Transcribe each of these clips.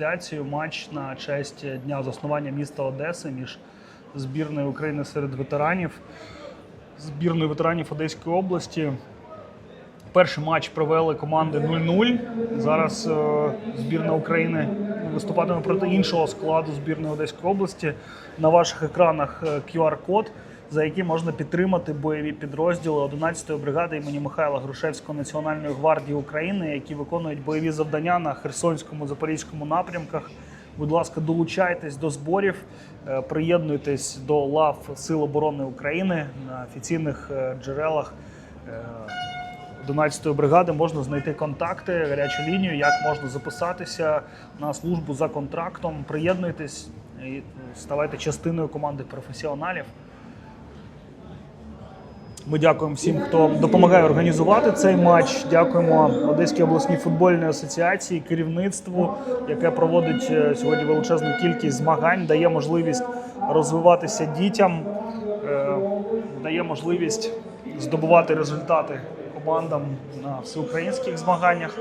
трансляцію матч на честь дня заснування міста Одеси між збірною України серед ветеранів, збірною ветеранів Одеської області. Перший матч провели команди 0-0. Зараз е, збірна України виступатиме проти іншого складу збірної Одеської області. На ваших екранах е, QR-код, за який можна підтримати бойові підрозділи 11-ї бригади імені Михайла Грушевського Національної гвардії України, які виконують бойові завдання на Херсонському Запорізькому напрямках. Будь ласка, долучайтесь до зборів, е, приєднуйтесь до лав Сил оборони України на офіційних е, джерелах. е, 11-ї бригади можна знайти контакти, гарячу лінію, як можна записатися на службу за контрактом. Приєднуйтесь і ставайте частиною команди професіоналів. Ми дякуємо всім, хто допомагає організувати цей матч. Дякуємо Одеській обласній футбольній асоціації, керівництву, яке проводить е, сьогодні величезну кількість змагань, дає можливість розвиватися дітям, е, дає можливість здобувати результати командам на всеукраїнських змаганнях.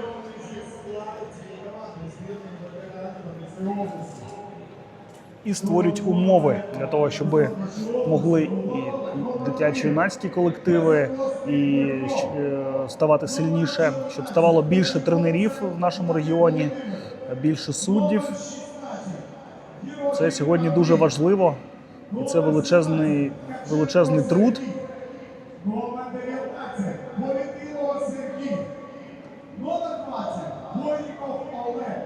І створюють умови для того, щоб могли і дитячі юнацькі колективи і е, ставати сильніше, щоб ставало більше тренерів в нашому регіоні, більше суддів. Це сьогодні дуже важливо, і це величезний, величезний труд. Номер 19 Полетіло Сергій. Номер 20 Бойніков Олег.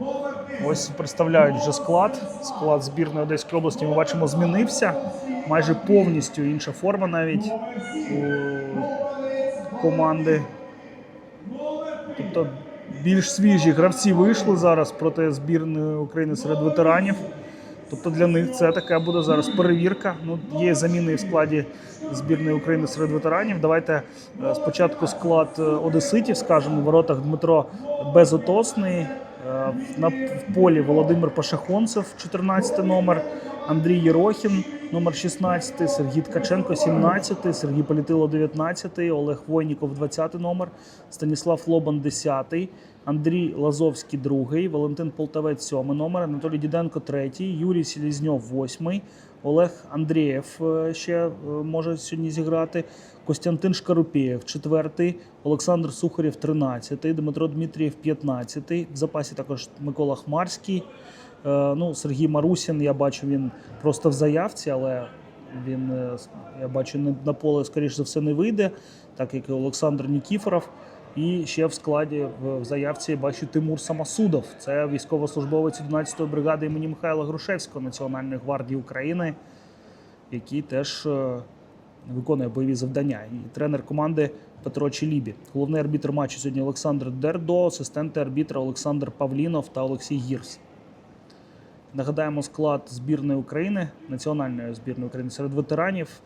Номер 10 Ось представляють вже склад. Склад збірної Одеської області ми бачимо змінився. Майже повністю інша форма навіть у команди. Тобто більш свіжі гравці вийшли зараз проти збірної України серед ветеранів. Тобто для них це така буде зараз перевірка. Ну, є заміни в складі збірної України серед ветеранів. Давайте е, спочатку склад е, Одеситів скажемо. В воротах Дмитро Безотосний. Е, На полі Володимир Пашахонцев, 14 номер, Андрій Єрохін, номер 16, Сергій Ткаченко, 17, Сергій Політило, 19, Олег Войніков, 20 номер, Станіслав Лобан, 10, Андрій Лазовський, 2, Валентин Полтавець, 7 номер, Анатолій Діденко, 3, Юрій Селізньов, 8, Олег Андрієв е, ще е, може сьогодні зіграти. Костянтин Шкарупєєв, 4, Олександр Сухарєв, 13, Дмитро Дмитрієв, 15. В запасі також Микола Хмарський. Е, Ну, Сергій Марусін, я бачу, він просто в заявці, але він, е, я бачу, на поле, скоріш за все, не вийде, так як і Олександр Нікіфоров. І ще в складі в в заявці бачу Тимур Самосудов. Це військовослужбовець 11-ї бригади імені Михайла Грушевського Національної гвардії України, який теж е, виконує бойові завдання. І тренер команди Петро Челібі. Головний арбітр матчу сьогодні Олександр Дердо, асистенти арбітра Олександр Павлінов та Олексій Гірс. Нагадаємо склад збірної України, національної збірної України серед ветеранів.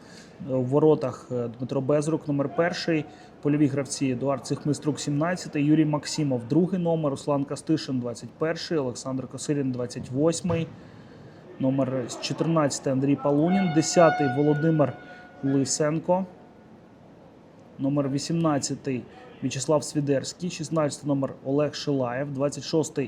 Е, У воротах е, Дмитро Безрук, номер перший. Польові гравці Едуард Цихмиструк, 17, Юрій Максимов, другий номер, Руслан Кастишин, 21, Олександр Косилін, 28, номер 14 Андрій Палунін, 10 Володимир Лисенко, номер 18 В'ячеслав Свідерський, 16 номер Олег Шилаєв, 26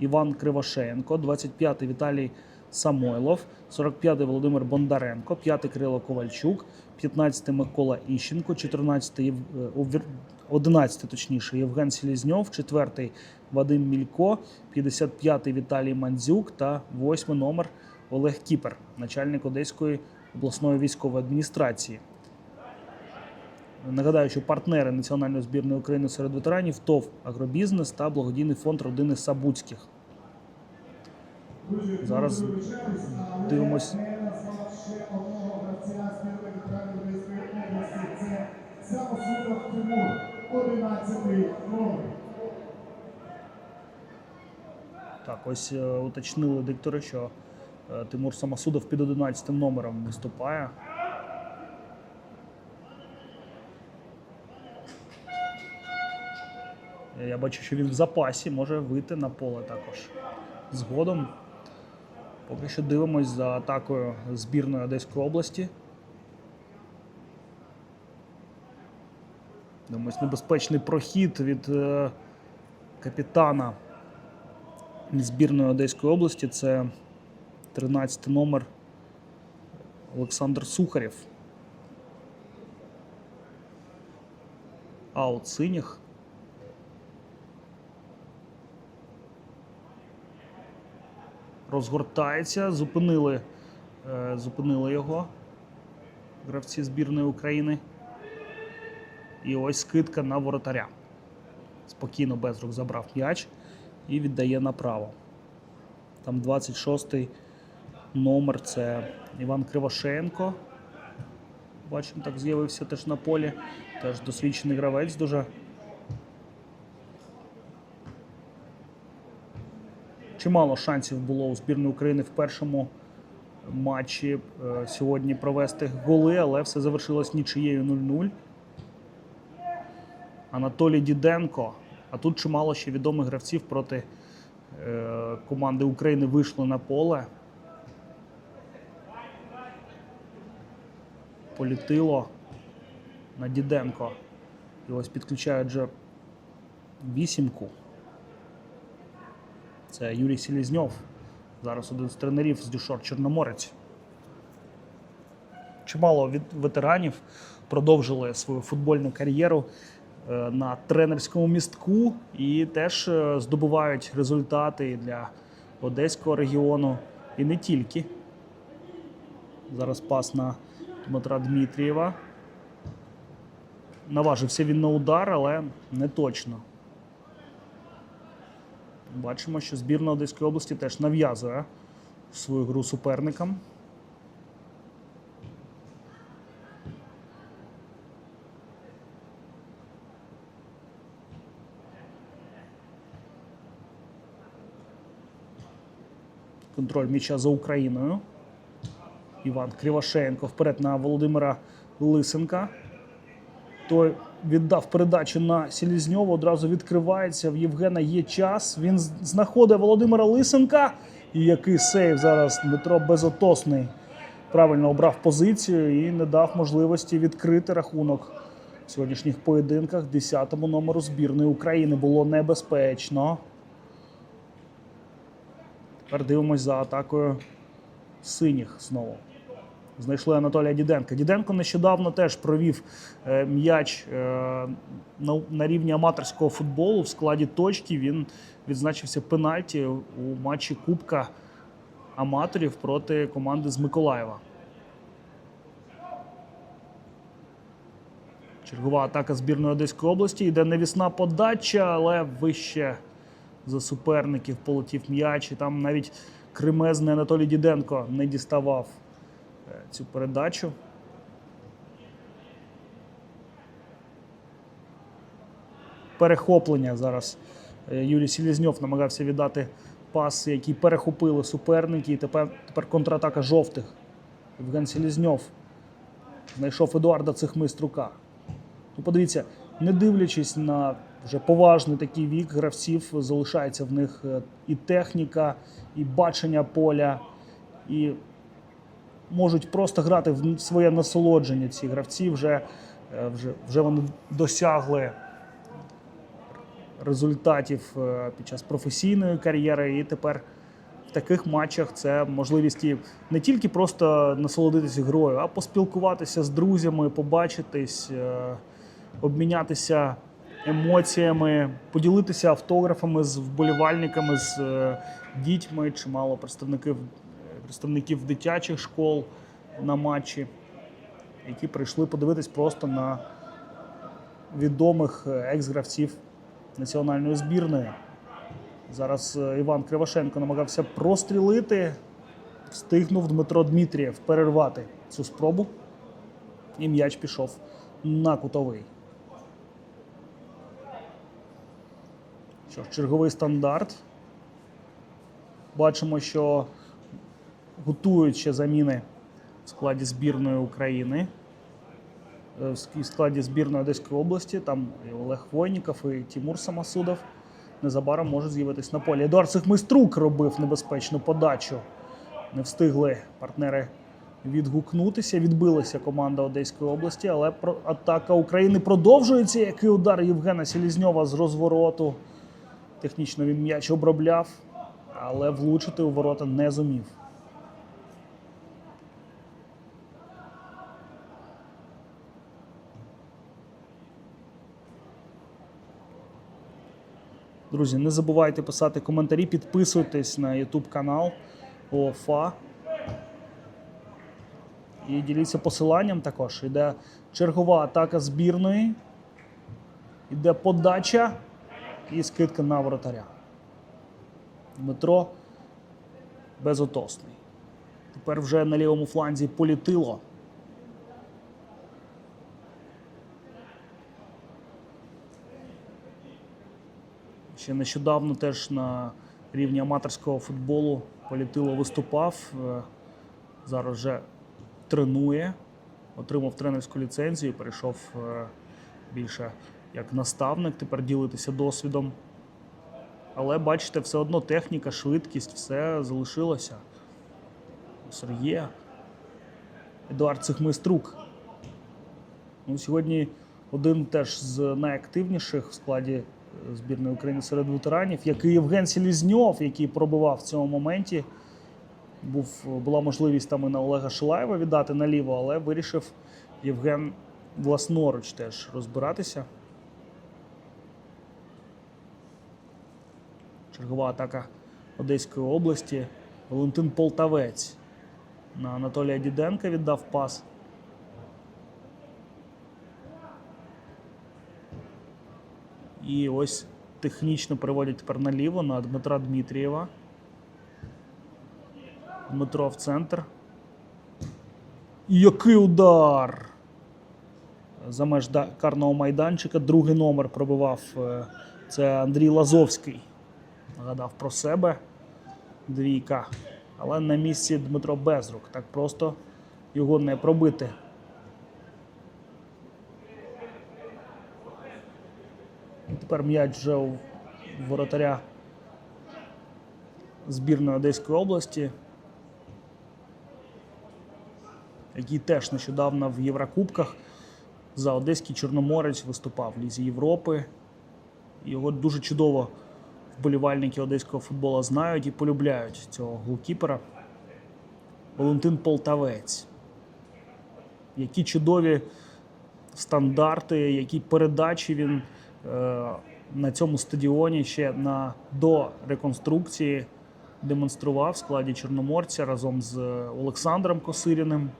Іван Кривошеєнко, 25 Віталій Самойлов, 45 Володимир Бондаренко, 5 Кирило Ковальчук, 15 Микола Іщенко, 14 Єв... е, овір- 11 точніше Євген Селізньов, 4 Вадим Мілько, 55 Віталій Мандзюк. Та 8 номер Олег Кіпер, начальник Одеської обласної військової адміністрації. Нагадаю, що партнери національної збірної України серед ветеранів ТОВ Агробізнес та благодійний фонд родини Сабуцьких. Зараз дивимось. не назвав ще одного гравця збірної ветеранів Одеської області. Це Самосудов 11 номер. Так, ось е, уточнили диктори, що Тимур Самосудов під 11 номером виступає. Е, Я бачу, що він в запасі може вийти на поле також. Згодом. Поки що дивимось за атакою збірної Одеської області. Дивимось небезпечний прохід від е, капітана збірної Одеської області це 13 номер Олександр Сухарєв. Аут синіх. Розгортається, зупинили, е, зупинили його гравці збірної України. І ось скидка на воротаря. Спокійно Безрук забрав м'яч і віддає направо. Там 26-й номер це Іван Кривошеєнко. Бачимо, так з'явився теж на полі. Теж досвідчений гравець дуже. Чимало шансів було у збірної України в першому матчі е, сьогодні провести голи, але все завершилось нічиєю 0-0. Анатолій Діденко. А тут чимало ще відомих гравців проти е, команди України вийшли на поле. Політило на Діденко. І ось підключають вже вісімку. Це Юрій Селізньов. Зараз один з тренерів з Дюшор Чорноморець. Чимало від ветеранів продовжили свою футбольну кар'єру е, на тренерському містку і теж е, здобувають результати для Одеського регіону і не тільки. Зараз пас на Дмитра Дмитрієва. Наважився він на удар, але не точно. Бачимо, що збірна Одеської області теж нав'язує свою гру суперникам. Контроль м'яча за Україною. Іван Кривошеєнко вперед на Володимира Лисенка. Той віддав передачу на Селізньова, одразу відкривається. В Євгена є час. Він знаходить Володимира Лисенка. І який сейв зараз Дмитро Безотосний правильно обрав позицію і не дав можливості відкрити рахунок в сьогоднішніх поєдинках. 10-му номеру збірної України було небезпечно. Тепер дивимось за атакою синіх знову. Знайшли Анатолія Діденка. Діденко нещодавно теж провів е, м'яч е, на, рівні аматорського футболу в складі точки. Він відзначився пенальті у матчі Кубка аматорів проти команди з Миколаєва. Чергова атака збірної Одеської області. Йде невісна подача, але вище за суперників полетів м'яч. І там навіть кремезний Анатолій Діденко не діставав цю передачу. Перехоплення зараз. Е, Юрій Селізньов намагався віддати пас, який перехопили суперники. І тепер, тепер контратака жовтих. Євген Селізньов знайшов Едуарда Цихмиструка. Ну, подивіться, не дивлячись на вже поважний такий вік гравців, залишається в них е, і техніка, і бачення поля, і можуть просто грати в своє насолодження. Ці гравці вже, е, вже, вже вони досягли результатів е, під час професійної кар'єри, і тепер в таких матчах це можливість не тільки просто насолодитися грою, а поспілкуватися з друзями, побачитись, е, обмінятися емоціями, поділитися автографами з вболівальниками, з дітьми. Чимало представників, представників дитячих школ на матчі, які прийшли подивитись просто на відомих е, екс-гравців національної збірної. Зараз е, Іван Кривошенко намагався прострілити. Встигнув Дмитро Дмитрієв перервати цю спробу. І м'яч пішов на кутовий. Що ж, черговий стандарт. Бачимо, що готують ще заміни в складі збірної України. Е, в складі збірної Одеської області. Там і Олег Войніков, і Тимур Самосудов незабаром можуть з'явитись на полі. Едуард Сихмиструк робив небезпечну подачу. Не встигли партнери відгукнутися. Відбилася команда Одеської області, але атака України продовжується. Який удар Євгена Селізньова з розвороту. Технічно він м'яч обробляв. але влучити у ворота не зумів. Друзі, не забувайте писати коментарі, підписуйтесь на YouTube канал ОФА. І діліться посиланням також. Іде чергова атака збірної. Іде подача і скидка на воротаря. Дмитро безотосний. Тепер вже на лівому фланзі політило. Ще нещодавно теж на рівні аматорського футболу політило виступав. Е, Зараз вже тренує, отримав тренерську ліцензію, перейшов е, більше як наставник, тепер ділитися досвідом. Але бачите, все одно техніка, швидкість, все залишилося. Сергія. Едуард Цихмиструк. Ну, сьогодні один теж з найактивніших в складі збірної України серед ветеранів, як і Євген Селізньов, який пробивав в цьому моменті. Був, була можливість там і на Олега Шилаєва віддати наліво, але вирішив Євген власноруч теж розбиратися. Чергова атака Одеської області. Валентин Полтавець на Анатолія Діденка віддав пас. І ось технічно переводять тепер наліво на Дмитра Дмитрієва. Дмитро в центр. Який удар! За меж карного майданчика. Другий номер пробивав е, це Андрій Лазовський. Нагадав про себе. Двійка. Але на місці Дмитро Безрук. Так просто його не пробити. Тепер м'яч вже у воротаря збірної Одеської області, який теж нещодавно в Єврокубках за Одеський Чорноморець виступав в Лізі Європи. Його дуже чудово вболівальники одеського футболу знають і полюбляють цього голкіпера. Валентин Полтавець. Які чудові стандарти, які передачі він на цьому стадіоні ще на, до реконструкції демонстрував в складі Чорноморця разом з Олександром Косиріним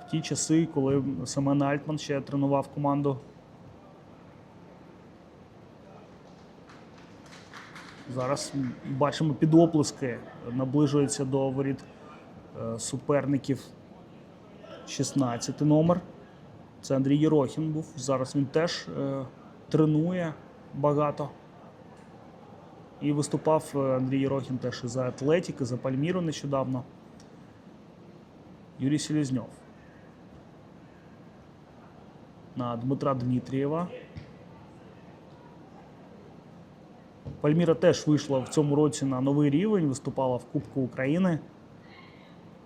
в ті часи, коли Семен Альтман ще тренував команду. Зараз бачимо підоплески, наближується до воріт е, суперників 16 номер. Це Андрій Єрохін був. Зараз він теж е, тренує багато. І виступав е, Андрій Єрохін теж і за Атлетік, і за Пальміру нещодавно. Юрій Селізньов. На Дмитра Дмитрієва. Пальміра теж вийшла в цьому році на новий рівень, виступала в Кубку України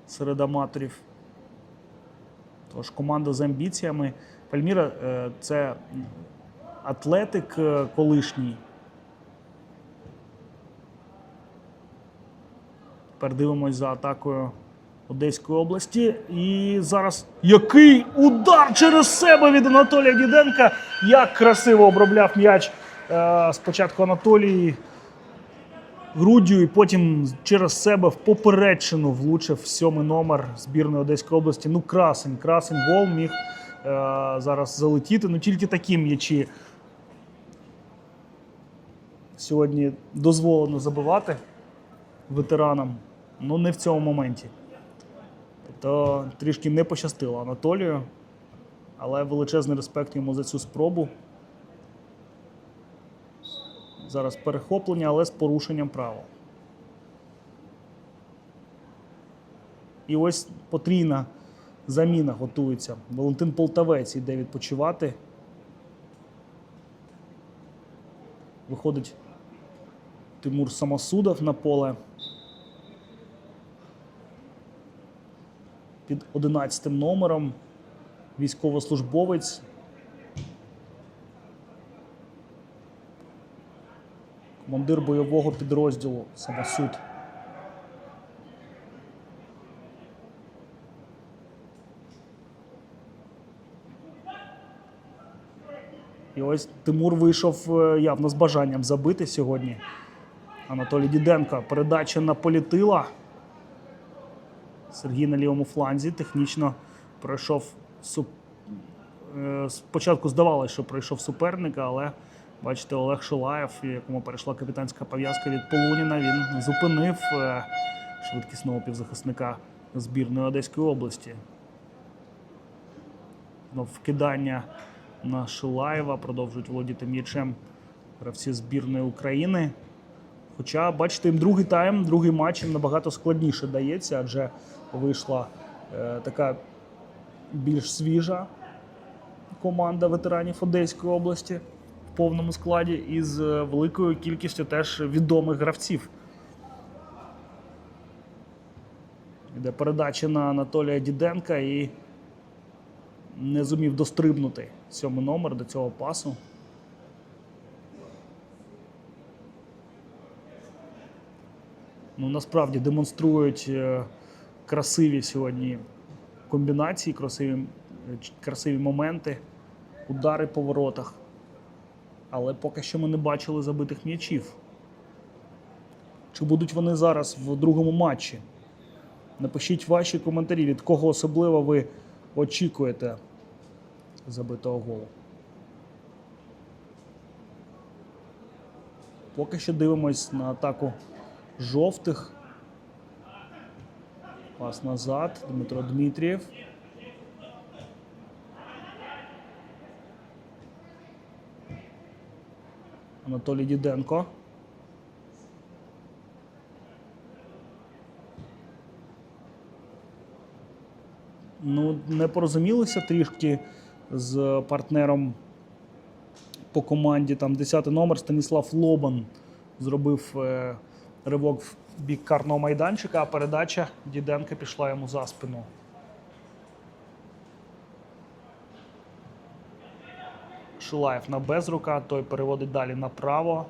серед аматорів. Тож команда з амбіціями. Пальміра е, це атлетик е, колишній. Тепер дивимось за атакою Одеської області. І зараз який удар через себе від Анатолія Діденка. Як красиво обробляв м'яч е, спочатку Анатолій груддю, і потім через себе в попередчину влучив сьомий номер збірної Одеської області. Ну, красень, красень гол міг е, зараз залетіти. Ну тільки такі м'ячі сьогодні дозволено забивати ветеранам. Ну, не в цьому моменті. Тобто трішки не пощастило Анатолію, але величезний респект йому за цю спробу. Зараз перехоплення, але з порушенням правил. І ось потрійна заміна готується. Валентин Полтавець йде відпочивати. Виходить Тимур Самосудов на поле. Під 11 номером військовослужбовець. Командир бойового підрозділу Самосуд. І ось Тимур вийшов е, явно з бажанням забити сьогодні. Анатолій Діденко. Передача на політила. Сергій на лівому фланзі технічно пройшов суп... е, Спочатку здавалося, що пройшов суперника, але бачите, Олег Шилаєв, якому перейшла капітанська пов'язка від Полуніна, він зупинив е, швидкісного півзахисника збірної Одеської області. Вкидання на Шилаєва, продовжують володіти м'ячем гравці збірної України. Хоча, бачите, їм другий тайм, другий матч їм набагато складніше дається, адже вийшла е, така більш свіжа команда ветеранів Одеської області в повному складі із е, великою кількістю теж відомих гравців. Іде передача на Анатолія Діденка і не зумів дострибнути сьомий номер до цього пасу. Ну, насправді демонструють е, красиві сьогодні комбінації, красиві, е, красиві моменти, удари по воротах. Але поки що ми не бачили забитих м'ячів. Чи будуть вони зараз в другому матчі? Напишіть ваші коментарі, від кого особливо ви очікуєте забитого голу. Поки що дивимось на атаку жовтих. Пас назад. Дмитро Дмитрієв. Анатолій Діденко. Ну, не порозумілися трішки з партнером по команді. Там 10 номер Станіслав Лобан зробив е, ривок в бік карного майданчика, а передача Діденка пішла йому за спину. Шилаєв на безрука, той переводить далі направо.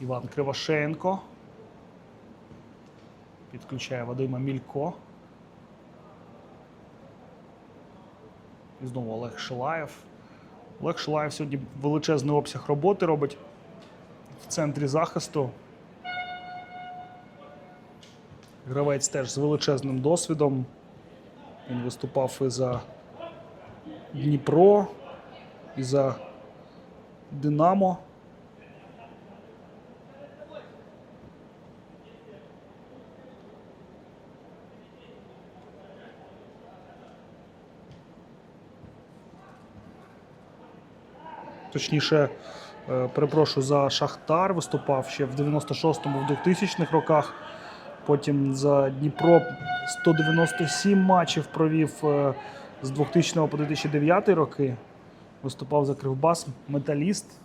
Іван Кривошеєнко. Підключає Вадима Мілько. І знову Олег Шилаєв. Олег Шилаєв сьогодні величезний обсяг роботи робить в центрі захисту. Гравець теж з величезним досвідом. Він виступав і за Дніпро, і за Динамо. Точніше, е, перепрошую за Шахтар, виступав ще в 96-му, в 2000-х роках. Потім за Дніпро 197 матчів провів е, з 2000 по 2009 роки. Виступав за Кривбас, Металіст.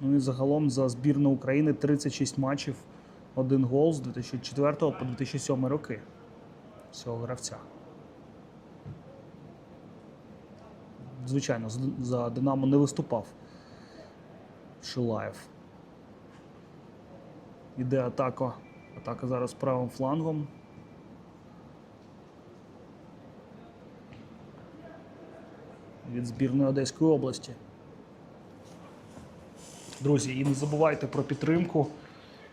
Ну і загалом за збірну України 36 матчів, один гол з 2004 по 2007 роки. Цього гравця. Звичайно, за Динамо не виступав. Шилаєв. Іде атака. Атака зараз правим флангом. Від збірної Одеської області. Друзі, і не забувайте про підтримку,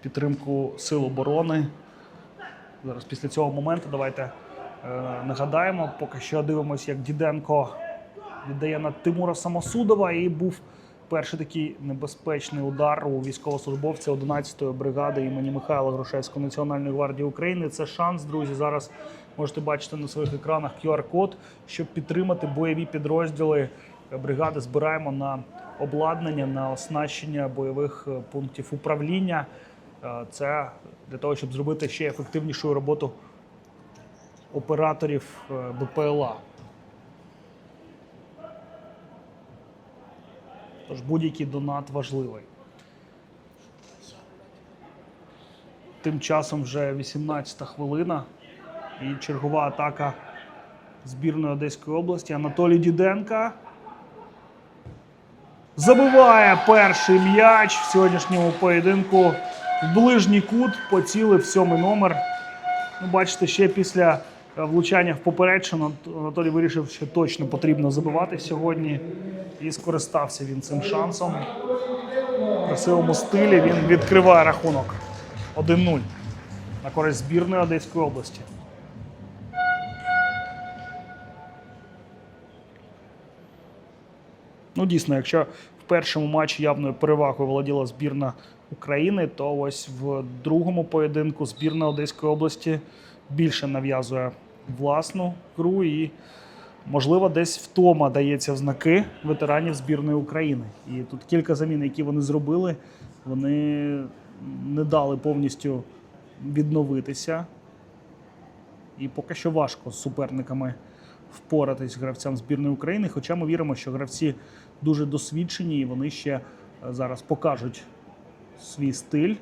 підтримку Сил оборони. Зараз після цього моменту давайте е, нагадаємо, поки що дивимося, як Діденко віддає на Тимура Самосудова і був перший такий небезпечний удар у військовослужбовця 11-ї бригади імені Михайла Грушевського Національної гвардії України. Це шанс, друзі. Зараз можете бачити на своїх екранах QR-код, щоб підтримати бойові підрозділи бригади. Збираємо на обладнання, на оснащення бойових е, пунктів управління. Е, Це для того, щоб зробити ще ефективнішу роботу операторів е, БПЛА. Тож будь-який донат важливий. Тим часом вже 18-та хвилина і чергова атака збірної Одеської області. Анатолій Діденка забиває перший м'яч в сьогоднішньому поєдинку в ближній кут поцілив сьомий номер. Ну, бачите, ще після е, влучання в попередчину Анатолій вирішив, що точно потрібно забивати сьогодні. І скористався він цим шансом. В красивому стилі він відкриває рахунок 1-0 на користь збірної Одеської області. Ну, дійсно, якщо в першому матчі явною перевагою володіла збірна України, то ось в другому поєдинку збірна Одеської області більше нав'язує власну гру і, можливо, десь втома дається в знаки ветеранів збірної України. І тут кілька замін, які вони зробили, вони не дали повністю відновитися. І поки що важко з суперниками впоратись гравцям збірної України. Хоча ми віримо, що гравці дуже досвідчені і вони ще е, зараз покажуть свій стиль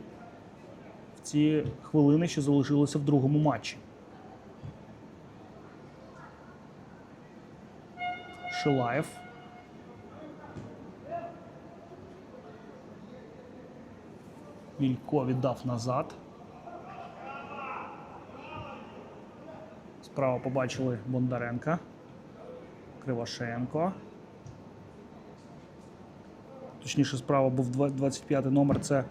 в ці хвилини, що залишилися в другому матчі. Шилаєв. Вілько віддав назад. Справа побачили Бондаренка. Кривошенко. Точніше, справа був 25 номер. Це,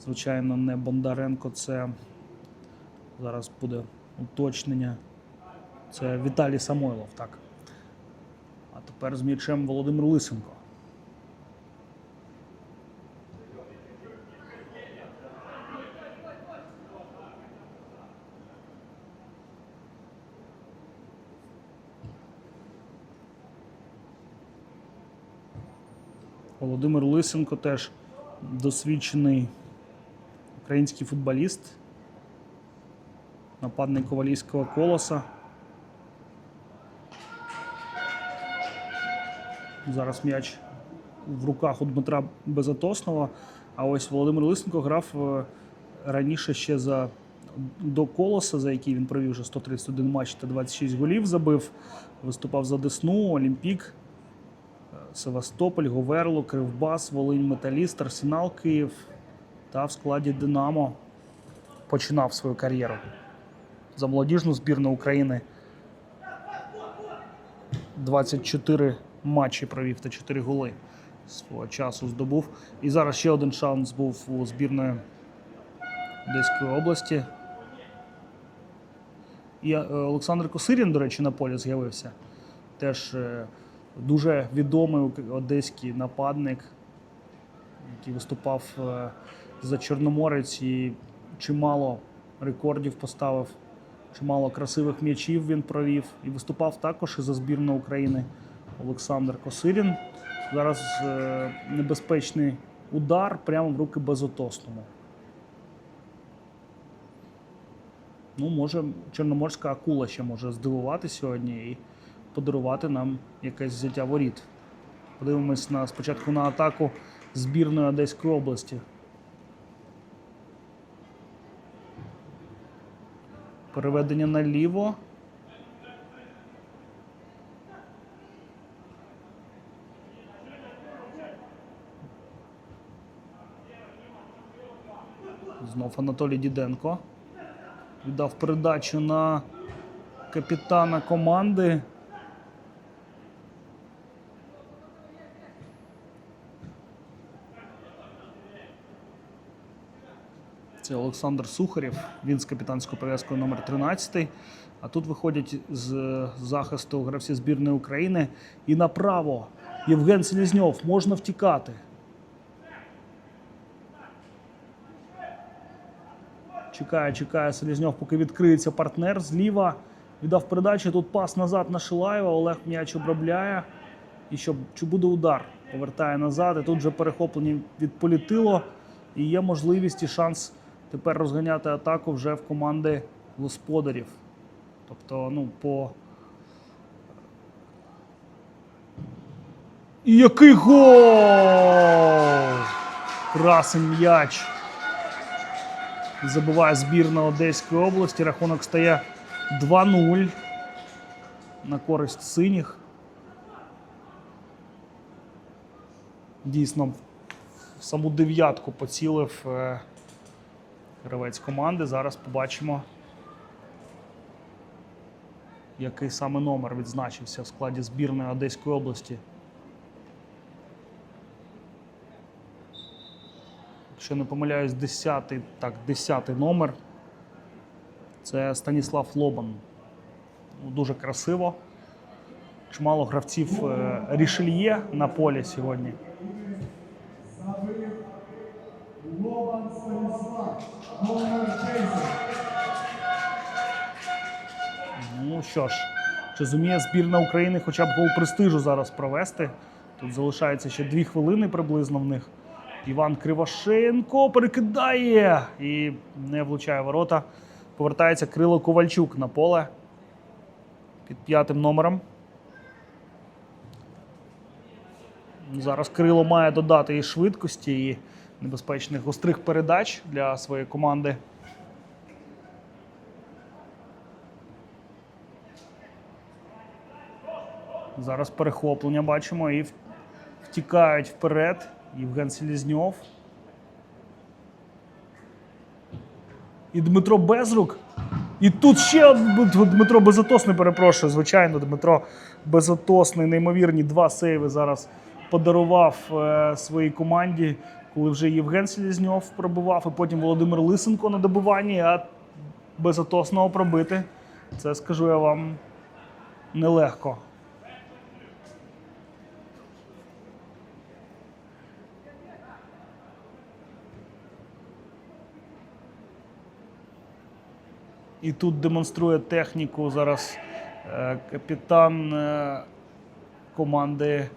звичайно, не Бондаренко, це зараз буде уточнення. Це Віталій Самойлов, так. Тепер з м'ячем Володимир Лисенко. Володимир Лисенко теж досвідчений український футболіст, нападник ковалійського колоса. Зараз м'яч в руках у Дмитра Безотоснова. А ось Володимир Лисенко грав е, раніше ще за до колоса, за який він провів вже 131 матч та 26 голів забив. Виступав за Десну, Олімпік. Севастополь, Говерло, Кривбас, Волинь, Металіст, Арсенал Київ та в складі Динамо починав свою кар'єру. За молодіжну збірну України 24 матчі провів та 4 голи свого часу здобув. І зараз ще один шанс був у збірної Одеської області. І е, Олександр Косирін, до речі, на полі з'явився. Теж е, дуже відомий одеський нападник, який виступав е, за Чорноморець і чимало рекордів поставив, чимало красивих м'ячів він провів. І виступав також і за збірну України Олександр Косирін. Зараз е, небезпечний удар прямо в руки безотосному. Ну, може, Чорноморська акула ще може здивувати сьогодні і подарувати нам якесь взяття воріт. Подивимось на спочатку на атаку збірної Одеської області. Переведення наліво. Знов Анатолій Діденко. Віддав передачу на капітана команди. Це Олександр Сухарєв, він з капітанською пов'язкою номер 13. А тут виходять з захисту гравці збірної України. І направо Євген Селізньов можна втікати. Чекає, чекає Селізньов, поки відкриється партнер зліва. Віддав передачу. Тут пас назад на Шилаєва. Олег м'яч обробляє. І що, чи буде удар? Повертає назад. І тут вже перехоплення від політило. І є можливість і шанс тепер розганяти атаку вже в команди господарів. Тобто, ну, по. І який гол! Красень м'яч. Забиває збірна Одеської області. Рахунок стає 2-0 на користь синіх. Дійсно, в саму дев'ятку поцілив е, гравець команди. Зараз побачимо, який саме номер відзначився в складі збірної Одеської області. Якщо не помиляюсь, 10, так, 10 номер. Це Станіслав Лобан. Ну, Дуже красиво. Чимало гравців е, Рішельє на полі сьогодні. Лобан Станіслав, номер 10. Ну що ж, чи зуміє збірна України хоча б гол престижу зараз провести? Тут залишається ще дві хвилини приблизно в них. Іван Кривошенко перекидає і не влучає ворота. Повертається Крило Ковальчук на поле під п'ятим номером. Зараз Крило має додати і швидкості, і небезпечних гострих передач для своєї команди. Зараз перехоплення бачимо і втікають вперед. Євген Селізньов. І Дмитро Безрук. І тут ще Дмитро Безотосний, перепрошую, звичайно, Дмитро Безотосний, неймовірні два сейви зараз подарував е, своїй команді, коли вже Євген Селізньов пробував, і потім Володимир Лисенко на добиванні, а Безотосного пробити. Це скажу я вам нелегко. І тут демонструє техніку зараз е, капітан е, команди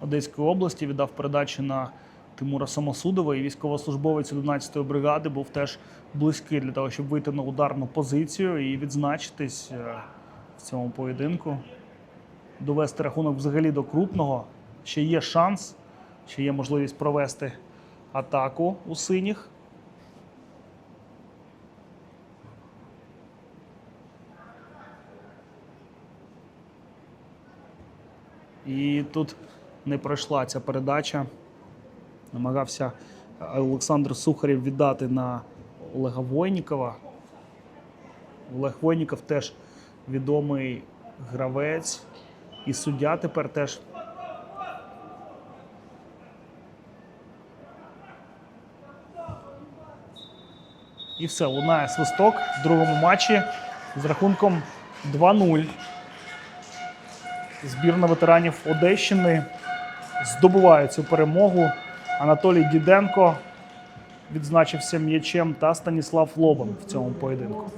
Одеської області віддав передачу на Тимура Самосудова. І військовослужбовець 11-ї бригади був теж близький для того, щоб вийти на ударну позицію і відзначитись е, в цьому поєдинку. Довести рахунок взагалі до крупного. Ще є шанс, ще є можливість провести атаку у синіх. І тут не пройшла ця передача. Намагався Олександр Сухарєв віддати на Олега Войнікова. Олег Войніков теж відомий гравець. І суддя тепер теж. І все, лунає свисток в другому матчі з рахунком 2-0 збірна ветеранів Одещини здобуває цю перемогу. Анатолій Діденко відзначився м'ячем та Станіслав Лобан в цьому поєдинку.